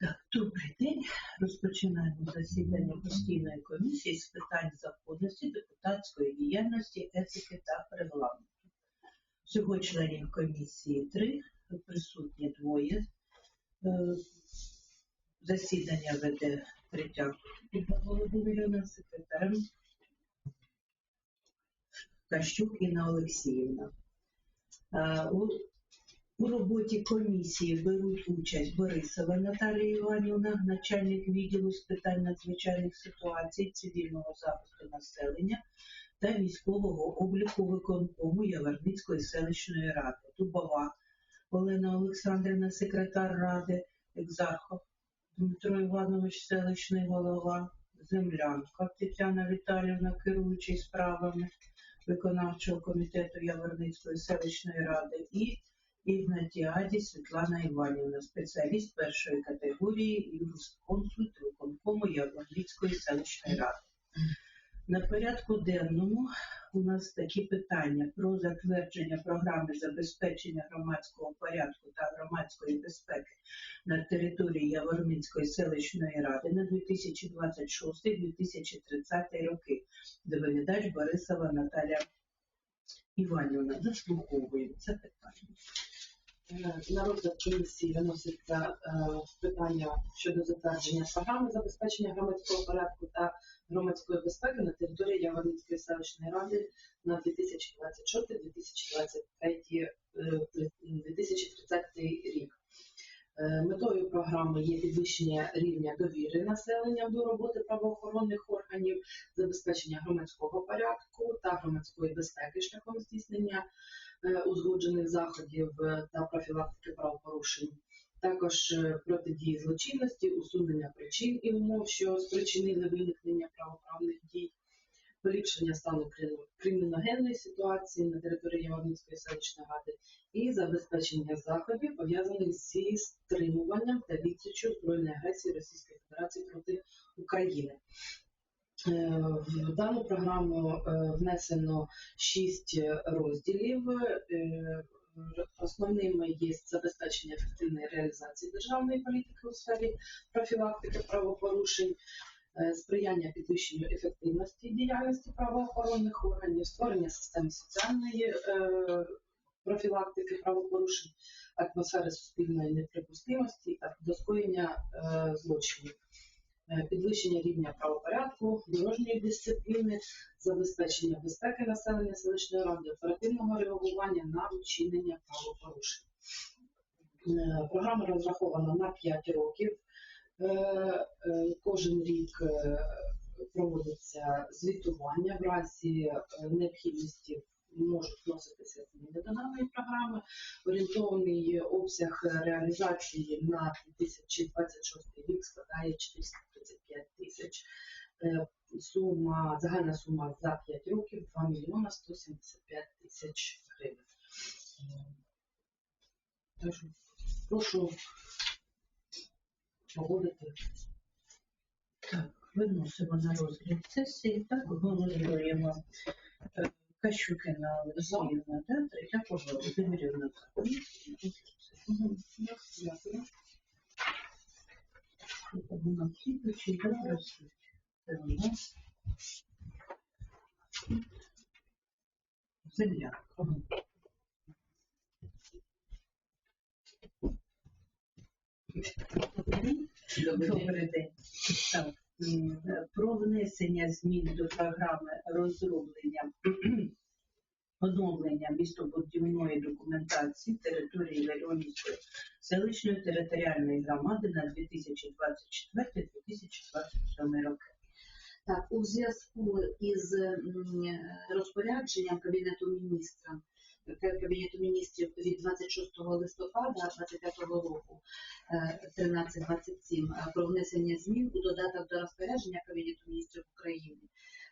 Так, добрий день. Розпочинаємо засідання постійної комісії з питань законності, депутатської діяльності, етики та регламенту. Всього членів комісії три, присутні двоє. Е, Засідання веде третя Володимирівна, секретарем Кащук Інна Олексіївна. Е, У у роботі комісії беруть участь Борисова Наталія Іванівна, начальник відділу з питань надзвичайних ситуацій, цивільного захисту населення та військового обліку виконкому Яворницької селищної ради. Дубова Олена Олександрівна, секретар ради, Екзархов Дмитро Іванович, селищний голова, Землянка Тетяна Віталіївна, керуючий справами виконавчого комітету Яворницької селищної ради і Ігнатіаді Світлана Іванівна, спеціаліст першої категорії, юрисконсульт виконкому Яворницької селищної ради. На порядку денному у нас такі питання про затвердження програми забезпечення громадського порядку та громадської безпеки на території Яворницької селищної ради на 2026-2030 роки. Доповідач Борисова Наталя Іванівна. Заслуховуємо це питання. Е, На розгляд комісії виноситься е, питання щодо затвердження програми забезпечення громадського порядку та громадської безпеки на території Яворницької селищної ради на 2026-2023 е, 2030 рік. Е, Метою програми є підвищення рівня довіри населення до роботи правоохоронних органів, забезпечення громадського порядку та громадської безпеки шляхом здійснення узгоджених заходів е, та профілактики правопорушень. Також е, протидії злочинності, усунення причин і умов, що спричинили виникнення правоправних дій, поліпшення стану криміногенної ситуації на території Яворницької селищної ради і забезпечення заходів, пов'язаних зі стримуванням та відсічю збройної агресії Російської Федерації проти України. Е, В дану програму е, внесено шість розділів. Е, Основними є забезпечення ефективної реалізації державної політики у сфері профілактики правопорушень, сприяння підвищенню ефективності діяльності правоохоронних органів, створення системи соціальної профілактики правопорушень, атмосфери суспільної неприпустимості та доскоєння е, злочинів. Е, Підвищення рівня правопорядку, дорожньої дисципліни, забезпечення безпеки населення селищної ради, оперативного реагування на вчинення правопорушень. Е, Програма розрахована на 5 років. Е, Кожен рік проводиться звітування в разі необхідності можуть вноситися зміни до даної програми. Орієнтований обсяг реалізації на 2026 рік складає 435 тисяч. Е, Сума, загальна сума за 5 років 2 мільйона 175 тисяч гривень. Е, Прошу, погодити. Так, виносимо на розгляд сесії. Так, голосуємо. Е, Кащукіна Олексіївна, да? Ольга Володимирівна. Дякую. Вона слідуючий, да, працює. Земля. Добрий день. Так, м, Про внесення змін до програми розроблення оновлення містобудівної документації території Леонівської селищної територіальної громади на 2024-2027 роки. Так, у зв'язку із розпорядженням Кабінету міністра Кабінету міністрів від 26 листопада 2025 року е, 1327 е, про внесення змін у додаток до розпорядження Кабінету міністрів України. е,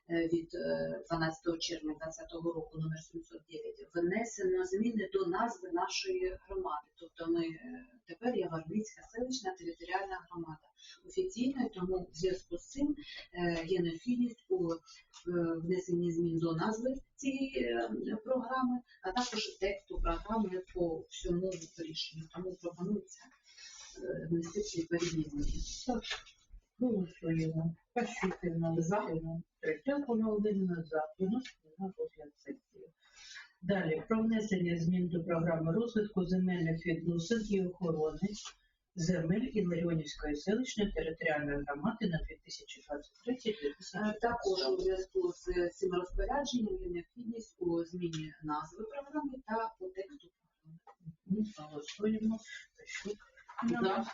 від е, 12 червня 2020 року номер 709 внесено зміни до назви нашої громади. Тобто ми е, тепер Яворницька селищна територіальна громада офіційно, тому в зв'язку з цим е, є необхідність у е, внесенні змін до назви цієї е, програми, а також тексту програми по всьому рішенню. Тому пропонується е, внести відповідні зміни. Голосуємо. Пащуківна За. Третьякова Володимирівна за. Виносимо на розгляд сесії. Далі. Про внесення змін до програми розвитку земельних відносин і охорони земель Іларіонівської селищної територіальної громади на 2023-2024 Е, Також у зв'язку з цим розпорядженням є необхідність у зміні назви програми та по тексту програми. Голосуємо. Пащук. За.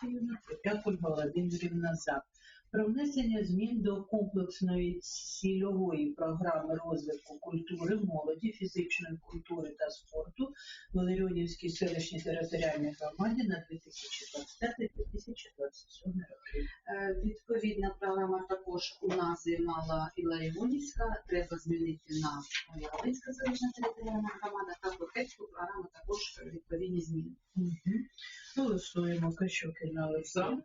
Дякую, Володимирівна, за. Про внесення змін до комплексної цільової програми розвитку культури, молоді, фізичної культури та спорту в Валеріонівській селищній територіальній громаді на 2025-2027 роки. Е, Відповідна програма також у назві мала Іларіонівська, треба змінити на Ялинська селищна територіальна громада та по тексту програми також відповідні зміни. Голосуємо. Кащукіна Олександра.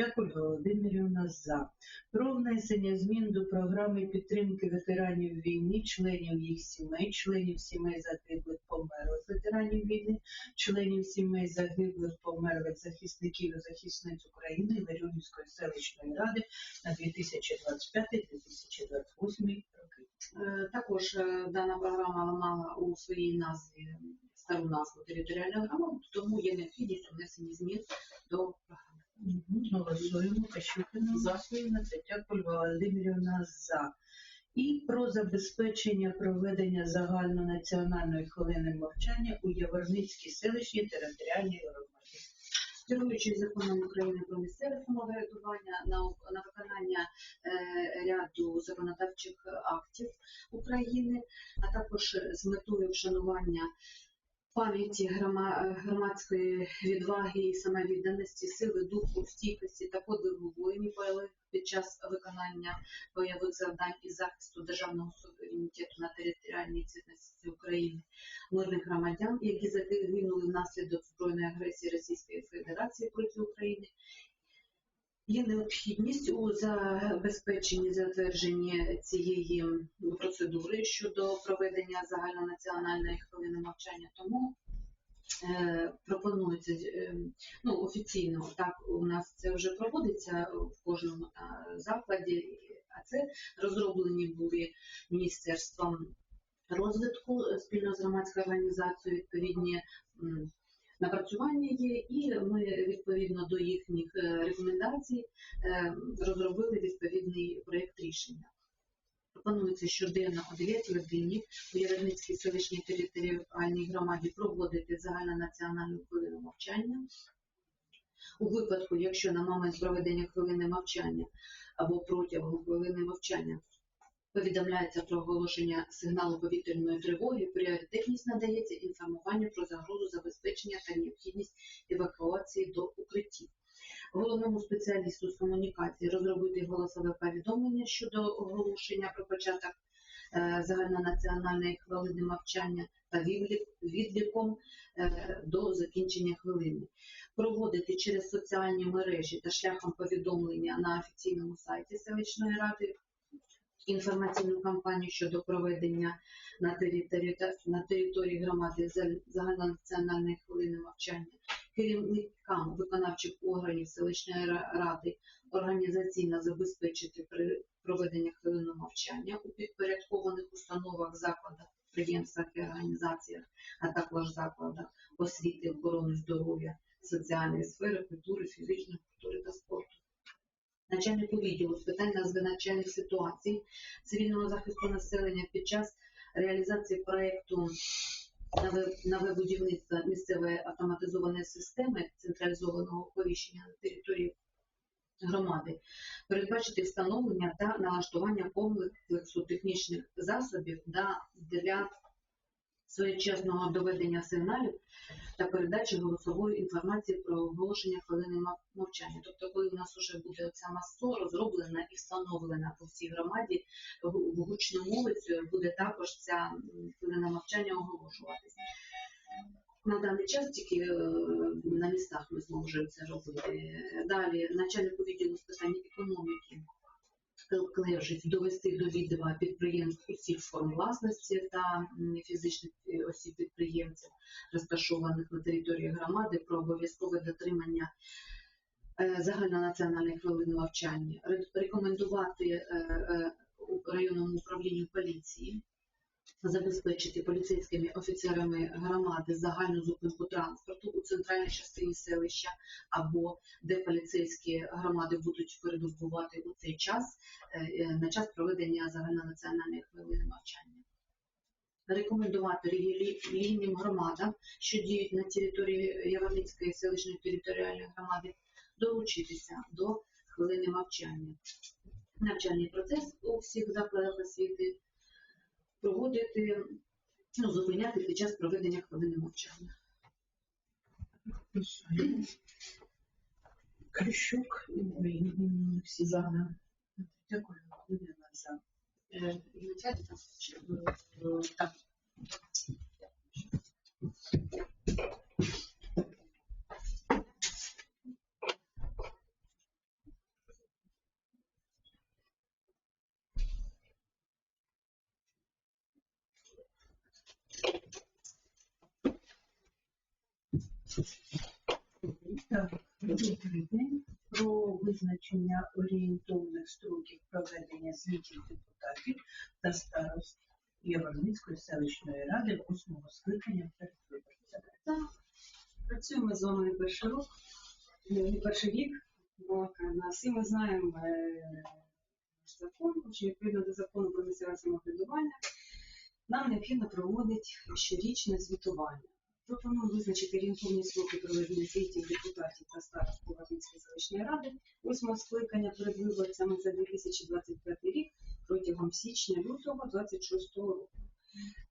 Дякую, Володимирівна, за. Про внесення змін до програми підтримки ветеранів війни, членів їх сімей, членів сімей загиблих померлих ветеранів війни, членів сімей загиблих померлих захисників і захисниць України Ларіонівської селищної ради на 2025-2028 роки. Е, Також е, дана програма мала у своїй назві стару назву територіальна громада, тому є необхідність внесення змін. Голосуємо. Кащукіна За. Олексіївна, Тетяко Володимирівна за. І про забезпечення проведення загальнонаціональної хвилини мовчання у Яворницькій селищній територіальній громаді. Керуючись законом України про місцеве самоврядування на, на виконання е, ряду законодавчих актів України, а також з метою вшанування пам'яті грома- громадської відваги і самовідданості, сили духу, стійкості та подвигу воїнів полеглих під час виконання бойових завдань і захисту державного суверенітету на територіальній цілісності України, мирних громадян, які загинули внаслідок збройної агресії Російської Федерації проти України. Є необхідність у забезпеченні затвердженні цієї процедури щодо проведення загальнонаціональної хвилини мовчання. Тому е, пропонується е, ну, офіційно, так у нас це вже проводиться в кожному та, закладі, а це розроблені були міністерством розвитку е, спільно з громадською організацією відповідні напрацювання є, і ми відповідно до їхніх е, рекомендацій е, розробили відповідний проєкт рішення. Пропонується щоденно о 9 годині у Яремницькій селищній територіальній громаді проводити загальнонаціональну хвилину мовчання. У випадку, якщо на момент проведення хвилини мовчання або протягом хвилини мовчання повідомляється про оголошення сигналу повітряної тривоги, пріоритетність надається інформуванню про загрозу забезпечення та необхідність евакуації до укриттів. Головному спеціалісту з комунікації розробити голосове повідомлення щодо оголошення про початок е, загальнонаціональної хвилини мовчання та відліком е, до закінчення хвилини. Проводити через соціальні мережі та шляхом повідомлення на офіційному сайті селищної ради інформаційну кампанію щодо проведення на території, на території громади за- загальнонаціональної хвилини мовчання, керівникам виконавчих органів селищної ради організаційно забезпечити проведення хвилини мовчання у підпорядкованих установах, закладах, підприємствах і організаціях, а також закладах освіти, охорони здоров'я, соціальної сфери, культури, фізичної культури та спорту начальнику відділу з питань надзвичайних ситуацій цивільного захисту населення під час реалізації проєкту нове- будівництво місцевої автоматизованої системи централізованого оповіщення на території громади, передбачити встановлення та налаштування комплексу технічних засобів для своєчасного доведення сигналів та передачі голосової інформації про оголошення хвилини мов- мовчання. Тобто, коли у нас вже буде ця масо розроблена і встановлена по всій громаді, гу- гучномовицею буде також ця хвилина мовчання оголошуватися. На даний час тільки е, на містах ми зможемо це робити. Далі начальнику відділу з питань економіки Клевжиць довести до відома підприємств усіх форм власності та фізичних е, осіб підприємців, розташованих на території громади, про обов'язкове дотримання е, загальнонаціональної хвилини навчання, Ре- рекомендувати е, районному управлінню поліції забезпечити поліцейськими офіцерами громади загальну зупинку транспорту у центральній частині селища або де поліцейські громади будуть перебувати у цей час е, е, на час проведення загальнонаціональної хвилини навчання. Рекомендувати релігійним громадам, що діють на території Яворницької селищної територіальної громади, долучитися до хвилини навчання. Навчальний процес у всіх закладах освіти проводити, ну, зупиняти під час проведення хвилини мовчання. Крищук всі Олексіївна. Дякую, Олена, за. Е, Визначати там чи Е, Так. Так, добрий день. Про визначення орієнтовних строків проведення звітів депутатів та старост Яворницької селищної ради восьмого скликання перед виборцями. Працюємо з вами перший рік, не перший рік, бо на всі ми знаємо е, закон, що відповідно до закону про місцеве самоврядування, нам необхідно проводити щорічне звітування. Пропоную визначити орієнтовні строки проведення звітів депутатів та старост Іванівської селищної ради восьмого скликання перед виборцями за 2025 рік протягом січня-лютого 26 року.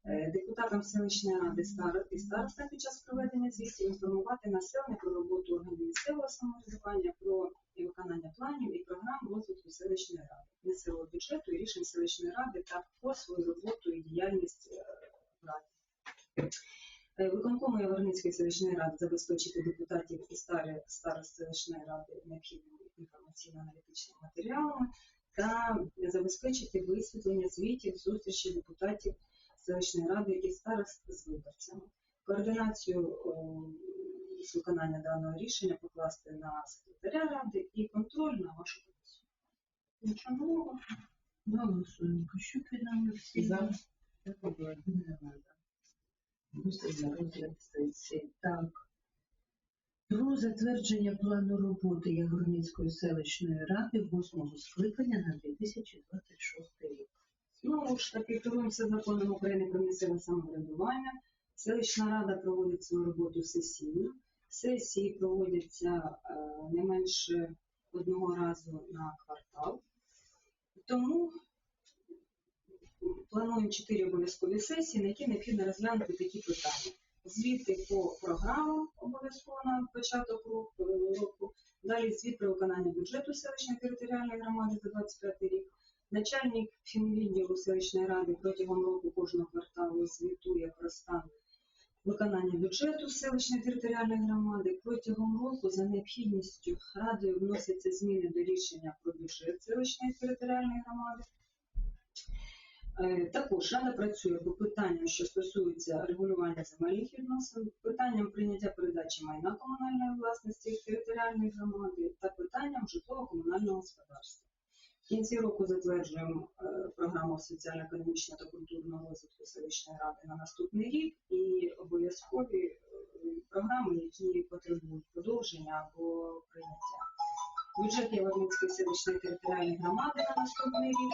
Е, Депутатам селищної ради стар- і староста під час проведення звітів інформувати населення про роботу органів місцевого самоврядування, про виконання планів і програм розвитку селищної ради, місцевого бюджету і рішень селищної ради та про свою роботу і діяльність е. Е, Виконкому Яворницької селищної ради забезпечити депутатів і старі старост селищної ради необхідними інформаційно-аналітичними матеріалами та забезпечити висвітлення звітів зустрічі депутатів селищної ради і старост з виборцями. Координацію з виконання даного рішення покласти на секретаря ради і контроль на вашу комісію. Нічого нового. Голосуємо. Крищук Ірина Олексіївна. Дякую, Володимира Лада. Просто за розгляд Так. Про затвердження плану роботи Яворницької селищної ради восьмого скликання на 2026 рік. Знову ж таки, керуємося законом України про місцеве самоврядування. Селищна рада проводить свою роботу сесійно. Сесії проводяться е, не менше одного разу на квартал. Тому плануємо чотири обов'язкові сесії, на які необхідно розглянути такі питання. Звіти по програмам обов'язково на початок року. Далі звіт про виконання бюджету селищної територіальної громади за 25 рік. Начальник фінвідділу селищної ради протягом року кожного кварталу звітує про стан виконання бюджету селищної територіальної громади. Протягом року за необхідністю радою вносяться зміни до рішення про бюджет селищної територіальної громади. Е, Також рада працює по питанням, що стосуються регулювання земельних відносин, питанням прийняття передачі майна комунальної власності територіальної громади та питанням житлово-комунального господарства. В кінці року затверджуємо е, програму соціально-економічного та культурного розвитку селищної ради на наступний рік і обов'язкові е, програми, які потребують продовження або прийняття. Бюджет Яворницької селищної територіальної громади на наступний рік.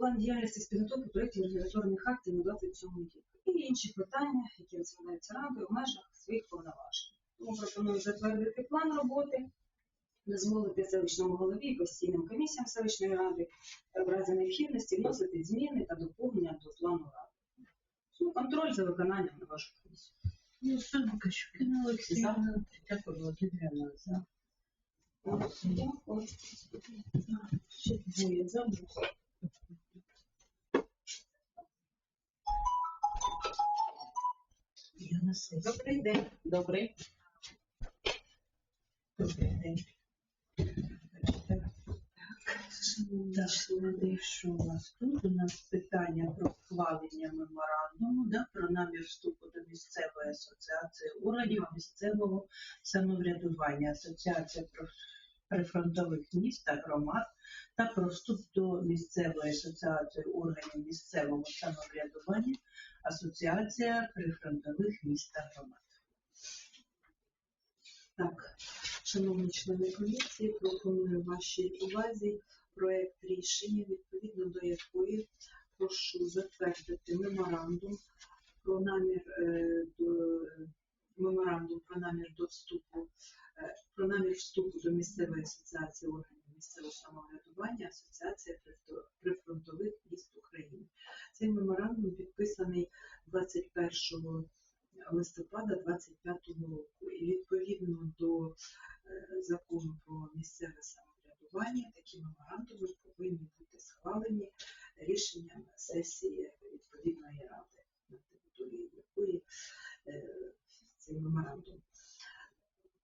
План діяльності з підготовки проєктів регуляторних актів на 27 рік. І інші питання, які розглядаються радою в межах своїх повноважень. Тому пропоную затвердити план роботи, дозволити селищному голові і постійним комісіям селищної ради в разі необхідності вносити зміни та доповнення до плану ради. Ну, контроль за виконанням на вашу комісію. Голосуємо. Крищук Ірина Олексіївна. Дякую, Володимира Лада. Дякую. Ще двоє за. Я на сесії. Добрий день. Добрий. Добрий день. Так, і що у нас тут? У нас питання про схвалення меморандуму да, про намір вступу до місцевої асоціації органів місцевого самоврядування, асоціація прифронтових міст та громад та про вступ до місцевої асоціації органів місцевого самоврядування, асоціація прифронтових міст та громад. Так, шановні члени комісії, пропоную вашій увазі проект рішення, відповідно до якої прошу затвердити меморандум про намір е, до меморандум про намір до вступу е, про намір вступу до місцевої асоціації органів місцевого самоврядування Асоціація прифронтових міст України. Цей меморандум підписаний 21 листопада 25 року. І відповідно до е, закону про місцеве самоврядування такі меморандуми повинні бути схвалені рішенням сесії відповідної ради, на території якої е, цей меморандум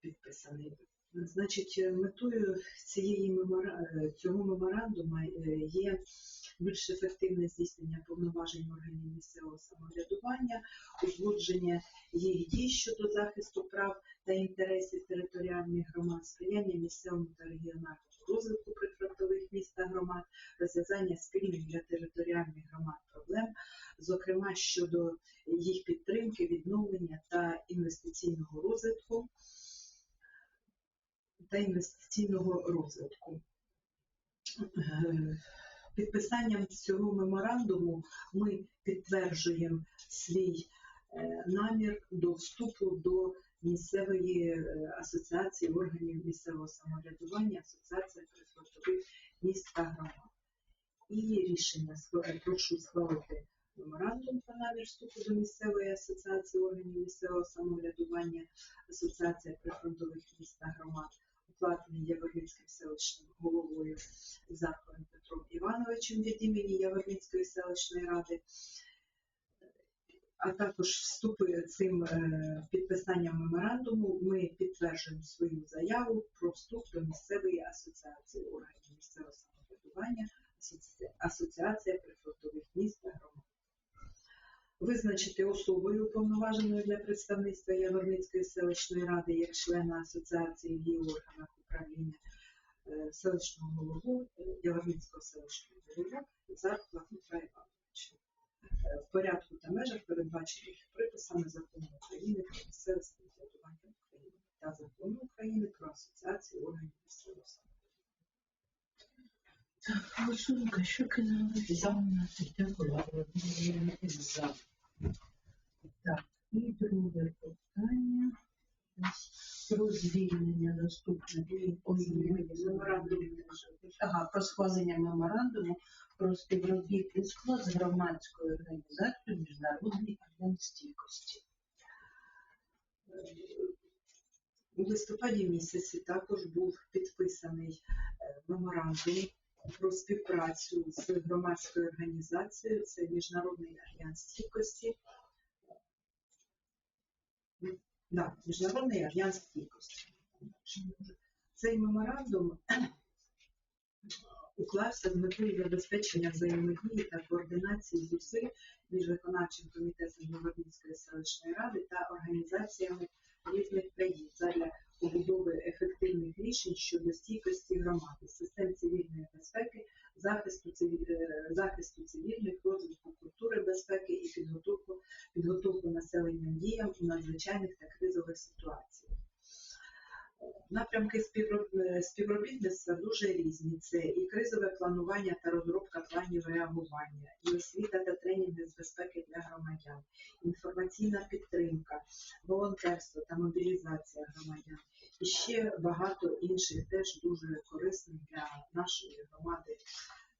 підписаний. Значить, е, метою цієї мемора... е, цього меморандуму е, є більш ефективне здійснення повноважень органів місцевого самоврядування, узгодження їх дій щодо захисту прав та інтересів територіальних громад, сприяння місцевому та регіональному розвитку прифронтових міст та громад, розв'язання спільних для територіальних громад проблем, зокрема щодо їх підтримки, відновлення та інвестиційного розвитку та інвестиційного розвитку. Е, Підписанням цього меморандуму ми підтверджуємо свій е, намір до вступу до місцевої е, асоціації органів місцевого самоврядування, асоціація прифронтових міст та громад. І рішення прошу схвалити меморандум про намір вступу до місцевої асоціації органів місцевого самоврядування, асоціація прифронтових міст та громад, укладений Яворницьким селищним головою Захаром Петром Івановичем від імені Яворницької селищної ради, а також вступи цим е, підписанням меморандуму. Ми підтверджуємо свою заяву про вступ до місцевої асоціації органів місцевого самоврядування, асоціація прифронтових міст та громад. Визначити особою уповноваженою для представництва Яворницької селищної ради як члена асоціації в її органах управління е, селищного голову Яворницького селищного Дмитра Івановича е, в порядку та межах, передбачених приписами закону України про місцеве самоврядування України та закону України про асоціацію органів місцевого самоврядування. Голосуємо Кащукіна Олександра Тетяна за. Друге питання про звільнення наступне. Ага, про схвалення меморандуму про співробітництво з громадською організацією Міжнародний альянс стійкості. У листопаді місяці також був підписаний е, меморандум про співпрацю з громадською організацією, це Міжнародний альянс стійкості. Да, Міжнародний альянс стійкості. Цей меморандум уклався з метою забезпечення взаємодії та координації зусиль між виконавчим комітетом Європейської селищної ради та організаціями різних країн задля побудови ефективних рішень щодо стійкості громади, систем цивільної безпеки, захисту, циві- е, захисту цивільних, розвитку культури безпеки і підготовку, підготовку населення діям у надзвичайних та кризових ситуаціях. Напрямки е, співробітництва дуже різні. Це і кризове планування та розробка планів реагування, і освіта та тренінги з безпеки для громадян, інформаційна підтримка, волонтерство та мобілізація громадян. І ще багато інших теж дуже корисних для нашої громади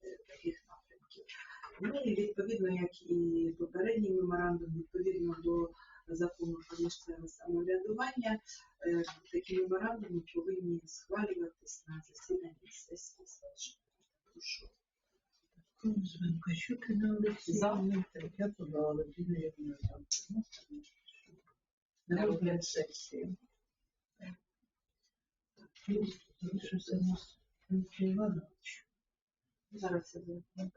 е, таких напрямків. Ну і відповідно, як і попередній меморандум, відповідно до закону про місцеве самоврядування, е, такі меморандуми повинні схвалюватись на засіданні сесії селищної ради. Прошу. Голосуємо Кащукіна Олександра Тетяна Володимирівна за. На розгляд сесії. Залишився у нас Іванович. Зараз я вам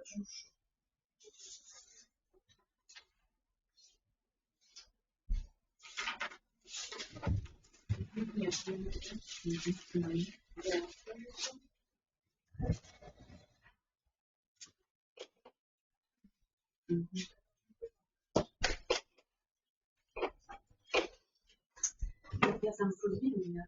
Я сам про звільнення.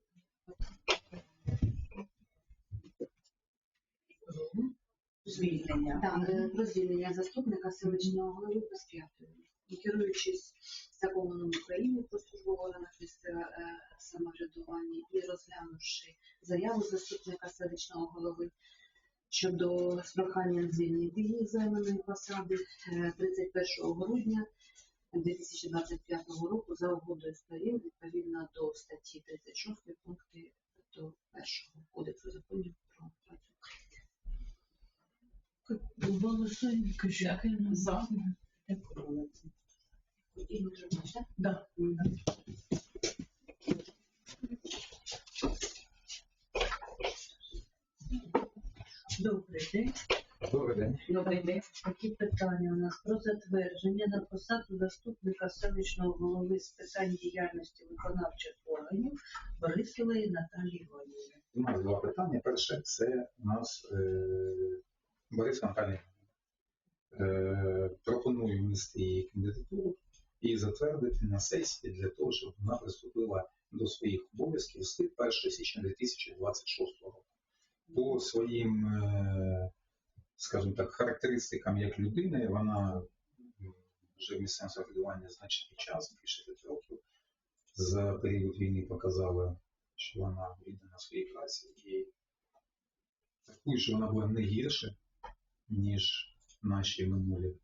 Так, е, про звільнення заступника селищного голови Посп'ятої. І керуючись законом України про службову органах місцевого е, самоврядування і розглянувши заяву заступника селищного голови щодо з проханням звільнити її займаної посади е, 31 грудня 2025 року за угодою сторін відповідно до статті 36 пункти до першого кодексу законів про працю. Голосуємо, Кожакина. За. І ми вже? Да. Добрий день. Добрий день. Добрий день. Такі питання у нас про затвердження на посаду заступника селищного голови з питань діяльності виконавчих органів Борисової Наталії Іванівни. У нас два питання. Перше, це у нас е, Борис Наталія. Е, пропоную внести її кандидатуру і затвердити на сесії для того, щоб вона приступила до своїх обов'язків з 1 січня 2026 року. По своїм, е, скажімо так, характеристикам як людини, вона вже в місцевому самоврядуванні значний час, більше 5 років. За період війни показала, що вона віддана своїй праці і що вона була не гірше, ніж наші минулі,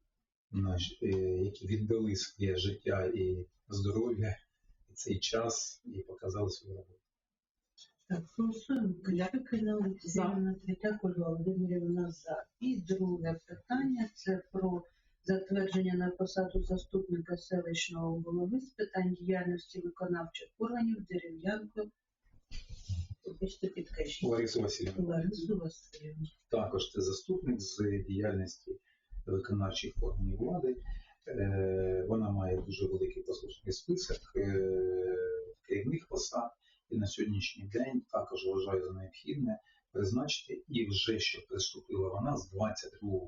наші, е, які віддали своє життя і здоров'я і цей час і показали свою роботу. Так, голосуємо. Кожакина Олексіївна, Третяк Ольга Володимирівна за. І друге питання це про затвердження на посаду заступника селищного голови з питань діяльності виконавчих органів Дерев'янко. Вибачте, підкажіть. Ларису Васильівна. Ларису Васильівну. Також це заступник з діяльності виконавчих органів влади. Е, Вона має дуже великий послушний список е, керівних посад. І на сьогоднішній день також вважаю за необхідне призначити і вже що приступила вона з 22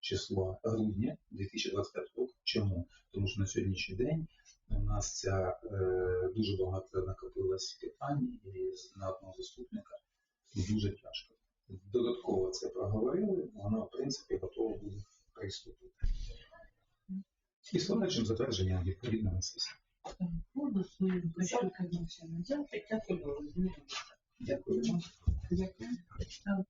числа грудня 2025 року. Чому? Тому що на сьогоднішній день у нас ця е, дуже багато накопилось питань і на одного заступника дуже тяжко. Додатково це проговорили, вона в принципі готова буде приступити. І з подальшим затвердженням відповідно на сесії. Так, Голосуємо. Кожакина Олексіївна за. Третяк Ольга Володимирівна. Дякую. Так,